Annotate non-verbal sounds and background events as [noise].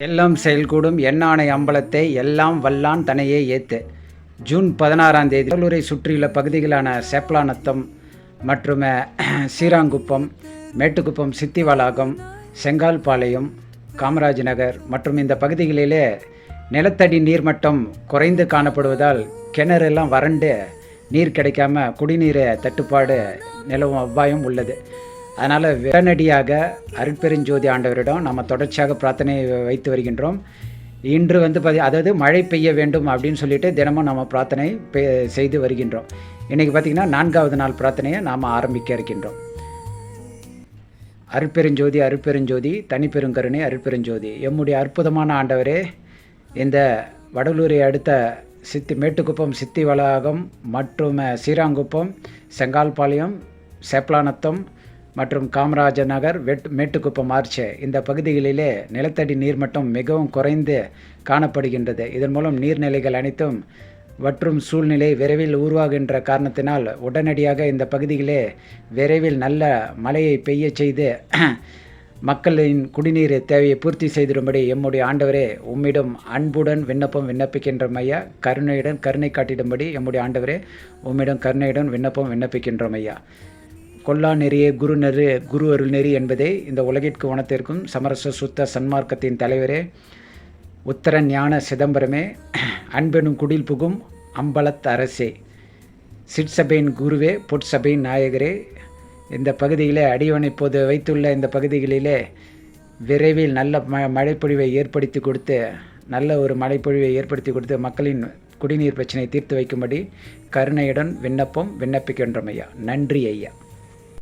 எல்லாம் செயல்கூடும் எண்ணானை அம்பலத்தை எல்லாம் வல்லான் தனையே ஏத்து. ஜூன் பதினாறாம் தேதி கடலூரை சுற்றியுள்ள பகுதிகளான சேப்பலாநத்தம் மற்றும் சீராங்குப்பம் மேட்டுக்குப்பம் சித்திவளாகம் செங்கால்பாளையம் காமராஜ் நகர் மற்றும் இந்த பகுதிகளிலே நிலத்தடி நீர்மட்டம் குறைந்து காணப்படுவதால் கிணறெல்லாம் வறண்டு நீர் கிடைக்காம குடிநீர் தட்டுப்பாடு நிலவும் அபாயம் உள்ளது. அதனால் உடனடியாக அருட்பெருஞ்சோதி ஆண்டவரிடம் நம்ம தொடர்ச்சியாக பிரார்த்தனை வைத்து வருகின்றோம். இன்று வந்து பதி அதாவது மழை பெய்ய வேண்டும் அப்படின்னு சொல்லிட்டு தினமும் நம்ம பிரார்த்தனை செய்து வருகின்றோம். இன்றைக்கி பார்த்திங்கன்னா நான்காவது நாள் பிரார்த்தனையை நாம் ஆரம்பிக்க இருக்கின்றோம். அருட்பெருஞ்சோதி அருட்பெருஞ்சோதி தனிப்பெருங்கருணை அருட்பெருஞ்சோதி. எம்முடைய அற்புதமான ஆண்டவரே இந்த வடலூரை அடுத்த சித்தி மேட்டுக்குப்பம் சித்தி வளாகம் மற்றும் ஸ்ரீராங்குப்பம் சீராங்குப்பம் செங்கால்பாளையம் சேப்லானத்தம் மற்றும் காமராஜ நகர் வெட் மேட்டுக்குப்பம் ஆர்ச் இந்த பகுதிகளிலே நிலத்தடி நீர்மட்டம் மிகவும் குறைந்து காணப்படுகின்றது. இதன் மூலம் நீர்நிலைகள் அனைத்தும் வற்றும் சூழ்நிலை விரைவில் உருவாகின்ற காரணத்தினால் உடனடியாக இந்த பகுதிகளே விரைவில் நல்ல மழையை பெய்யச் செய்து [clears throat] மக்களின் குடிநீர் தேவையை பூர்த்தி செய்திடும்படி எம்முடைய ஆண்டவரே உம்மிடம் அன்புடன் விண்ணப்பம் விண்ணப்பிக்கின்றோம் ஐயா கருணையுடன் கருணை காட்டிடும்படி எம்முடைய ஆண்டவரே உம்மிடம் கருணையுடன் விண்ணப்பம் விண்ணப்பிக்கின்றோம் ஐயா கொல்லா நெறியே குரு நெறி குரு அருள் நெறி என்பதை இந்த உலகிற்கு உணர்த்திருக்கும் சமரச சுத்த சன்மார்க்கத்தின் தலைவரே. உத்தர ஞான சிதம்பரமே அன்பெனும் குடில் புகும் அம்பலத் அரசே. சிற்சபையின் குருவே பொற்சபையின் நாயகரே. இந்த பகுதியிலே அடியவன் இப்போது வைத்துள்ள இந்த பகுதிகளிலே விரைவில் நல்ல ம மழைப்பொழிவை ஏற்படுத்தி கொடுத்து நல்ல ஒரு மழைப்பொழிவை ஏற்படுத்தி கொடுத்து மக்களின் குடிநீர் பிரச்சனையை தீர்த்து வைக்கும்படி கருணையுடன் விண்ணப்பம் விண்ணப்பிக்கின்றோம் ஐயா. நன்றி ஐயா.